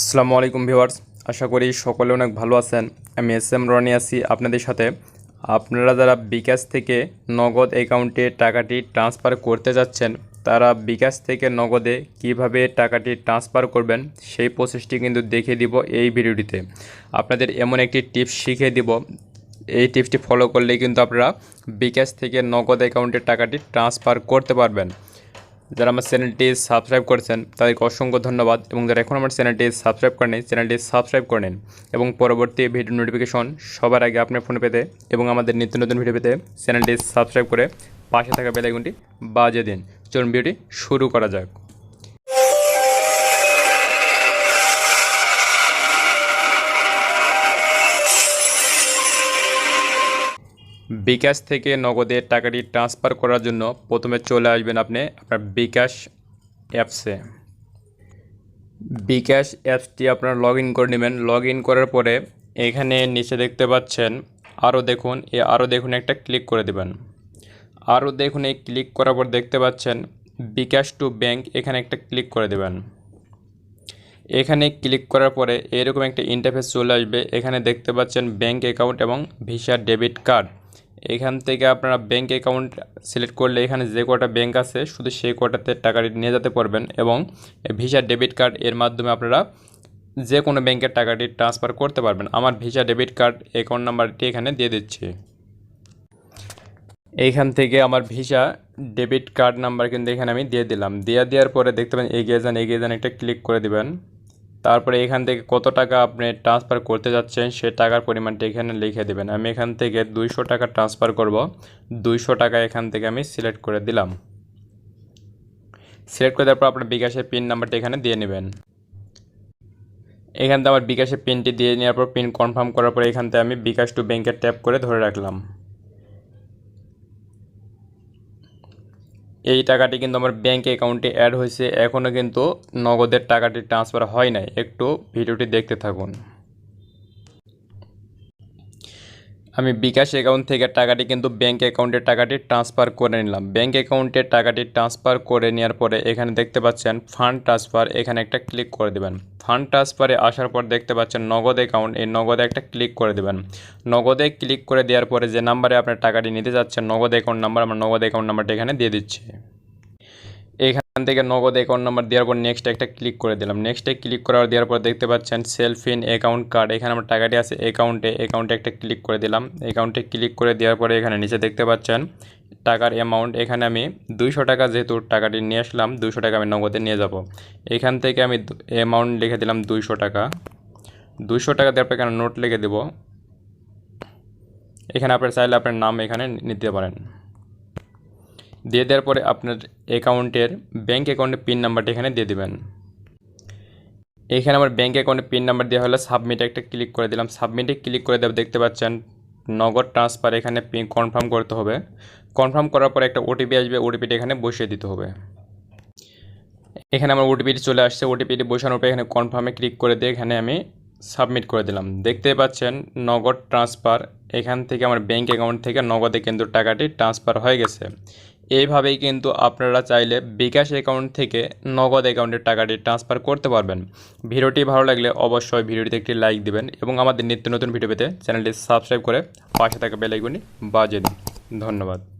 আসসালামু আলাইকুম ভিউয়ার্স, আশা করি সকলে অনেক ভালো আছেন। আমি এস এম রনি আছি আপনাদের সাথে। আপনারা যারা বিকাশ থেকে নগদ অ্যাকাউন্টে টাকাটি ট্রান্সফার করতে যাচ্ছেন, তারা বিকাশ থেকে নগদে কীভাবে টাকাটি ট্রান্সফার করবেন সেই প্রসেসটি কিন্তু দেখিয়ে দিব এই ভিডিওটিতে। আপনাদের এমন একটি টিপস শিখিয়ে দিব। এই টিপসটি ফলো করলেই কিন্তু আপনারা বিকাশ থেকে নগদ অ্যাকাউন্টে টাকাটি ট্রান্সফার করতে পারবেন। যারা আমার চ্যানেলটি সাবস্ক্রাইব করেছেন, তাদেরকে অসংখ্য ধন্যবাদ। এবং যারা এখন আমার চ্যানেলটি সাবস্ক্রাইব করেন চ্যানেলটি সাবস্ক্রাইব করে নিন। এবং পরবর্তী ভিডিও নোটিফিকেশন সবার আগে আপনার ফোনে পেতে এবং আমাদের নিত্য নতুন ভিডিও পেতে চ্যানেলটি সাবস্ক্রাইব করে পাশে থাকা বেলাইকনটি বাজে দিন। চলুন ভিডিওটি শুরু করা যাক। বিকাশ থেকে নগদে টাকাটি ট্রান্সফার করার জন্য প্রথমে চলে আসবেন আপনি আপনার বিকাশ অ্যাপসে। বিকাশ অ্যাপসটি আপনার লগ করে নেবেন। লগ করার পরে এখানে নিচে দেখতে পাচ্ছেন আরও দেখুন, এ আরও দেখুন একটা ক্লিক করে দেবেন। আরও দেখুন, এই ক্লিক করার পর দেখতে পাচ্ছেন বিকাশ টু ব্যাংক, এখানে একটা ক্লিক করে দেবেন। এখানে ক্লিক করার পরে এরকম একটা ইন্টারফেস চলে আসবে। এখানে দেখতে পাচ্ছেন ব্যাংক অ্যাকাউন্ট এবং ভিসা ডেবিট কার্ড। এখান থেকে আপনারা ব্যাঙ্ক অ্যাকাউন্ট সিলেক্ট করলে এখানে যে কটা ব্যাঙ্ক আছে, শুধু সেই কটাতে টাকাটি নিয়ে যেতে পারবেন এবং ভিসা ডেবিট কার্ড এর মাধ্যমে আপনারা যে কোনো ব্যাংকের টাকাটি ট্রান্সফার করতে পারবেন। আমার ভিসা ডেবিট কার্ড অ্যাকাউন্ট নাম্বারটি এখানে দিয়ে দিচ্ছি। এইখান থেকে আমার ভিসা ডেবিট কার্ড নাম্বার কিন্তু এখানে আমি দিয়ে দিলাম। দিয়ে দেওয়ার পরে দেখতে পাবেন এগিয়ে যান এগিয়ে যান, একটা ক্লিক করে দিবেন। তারপরে এখান থেকে কত টাকা আপনি ট্রান্সফার করতে যাচ্ছেন, সে টাকার পরিমাণটা এখানে লিখে দেবেন। আমি এখান থেকে দুইশো টাকা ট্রান্সফার করব। দুইশো টাকা এখান থেকে আমি সিলেক্ট করে দিলাম। সিলেক্ট করে দেওয়ার পর আপনার বিকাশের পিন নাম্বারটা এখানে দিয়ে নেবেন। এখান থেকে আমার বিকাশের পিনটি দিয়ে নেওয়ার পর পিন কনফার্ম করার পর এখান থেকে আমি বিকাশ টু ব্যাংকের ট্যাপ করে ধরে রাখলাম। এই টাকাটি কিন্তু আমার ব্যাঙ্ক অ্যাকাউন্টে অ্যাড হয়েছে। এখনও কিন্তু নগদের টাকাটি ট্রান্সফার হয় নাই। একটু ভিডিওটি দেখতে থাকুন। আমি বিকাশ অ্যাকাউন্ট থেকে টাকাটি কিন্তু ব্যাঙ্ক অ্যাকাউন্টে টাকাটি ট্রান্সফার করে নিলাম। ব্যাঙ্ক অ্যাকাউন্টে টাকাটি ট্রান্সফার করে নেওয়ার পরে এখানে দেখতে পাচ্ছেন ফান্ড ট্রান্সফার এখানে একটা ক্লিক করে দেবেন। ফান্ড ট্রান্সফারে আসার পর দেখতে পাচ্ছেন নগদ অ্যাকাউন্ট এই নগদে একটা ক্লিক করে দেবেন। নগদে ক্লিক করে দেওয়ার পরে যে নাম্বারে আপনার টাকাটি নিতে যাচ্ছেন, নগদ অ্যাকাউন্ট নাম্বার আমার নগদ অ্যাকাউন্ট নাম্বারটা এখানে দিয়ে দিচ্ছি। এখান থেকে নগদ অ্যাকাউন্ট নাম্বার দেওয়ার পর নেক্সট একটা ক্লিক করে দিলাম। নেক্সটে ক্লিক করার দেওয়ার পর দেখতে পাচ্ছেন সেলফ ইন অ্যাকাউন্ট কার্ড এখানে আমার টাকাটি আছে অ্যাকাউন্টে অ্যাকাউন্টে একটা ক্লিক করে দিলাম। অ্যাকাউন্টে ক্লিক করে দেওয়ার পরে এখানে নিচে দেখতে পাচ্ছেন টাকার অ্যামাউন্ট এখানে আমি দুইশো টাকা যেহেতু টাকাটি নিয়ে আসলাম, দুইশো টাকা আমি নগদে নিয়ে যাব। এখান থেকে আমি অ্যামাউন্ট লিখে দিলাম দুইশো টাকা। দুইশো টাকা দেওয়ার পর এখানে নোট লিখে দেব। এখানে আপনার চাইলে আপনার নাম এখানে নিতে পারেন। দিয়ে দেওয়ার পরে আপনার অ্যাকাউন্টের ব্যাঙ্ক অ্যাকাউন্টের পিন নাম্বারটা এখানে দিয়ে দেবেন। এখানে আমার ব্যাঙ্ক অ্যাকাউন্টের পিন নাম্বার দেওয়া হলে সাবমিটে একটা ক্লিক করে দিলাম। সাবমিটে ক্লিক করে দেওয়া, দেখতে পাচ্ছেন, নগদ ট্রান্সফার এখানে পিন কনফার্ম করতে হবে। কনফার্ম করার পরে একটা ওটিপি আসবে ওটিপিটা এখানে বসিয়ে দিতে হবে। এখানে আমার ওটিপিটি চলে আসছে ওটিপিটি বসানোর পরে এখানে কনফার্মে ক্লিক করে দিয়ে এখানে আমি সাবমিট করে দিলাম। দেখতে পাচ্ছেন, নগদ ট্রান্সফার এখান থেকে আমার ব্যাঙ্ক অ্যাকাউন্ট থেকে নগদে কিন্তু টাকাটি ট্রান্সফার হয়ে গেছে। এইভাবেই কিন্তু আপনারা চাইলে বিকাশ অ্যাকাউন্ট থেকে নগদ অ্যাকাউন্টের টাকাটি ট্রান্সফার করতে পারবেন। ভিডিওটি ভালো লাগলে অবশ্যই ভিডিওটিতে একটি লাইক দিবেন এবং আমাদের নিত্য নতুন ভিডিও পেতে চ্যানেলটি সাবস্ক্রাইব করে পাশে থাকা বেলাইকনি বাজে দিন। ধন্যবাদ।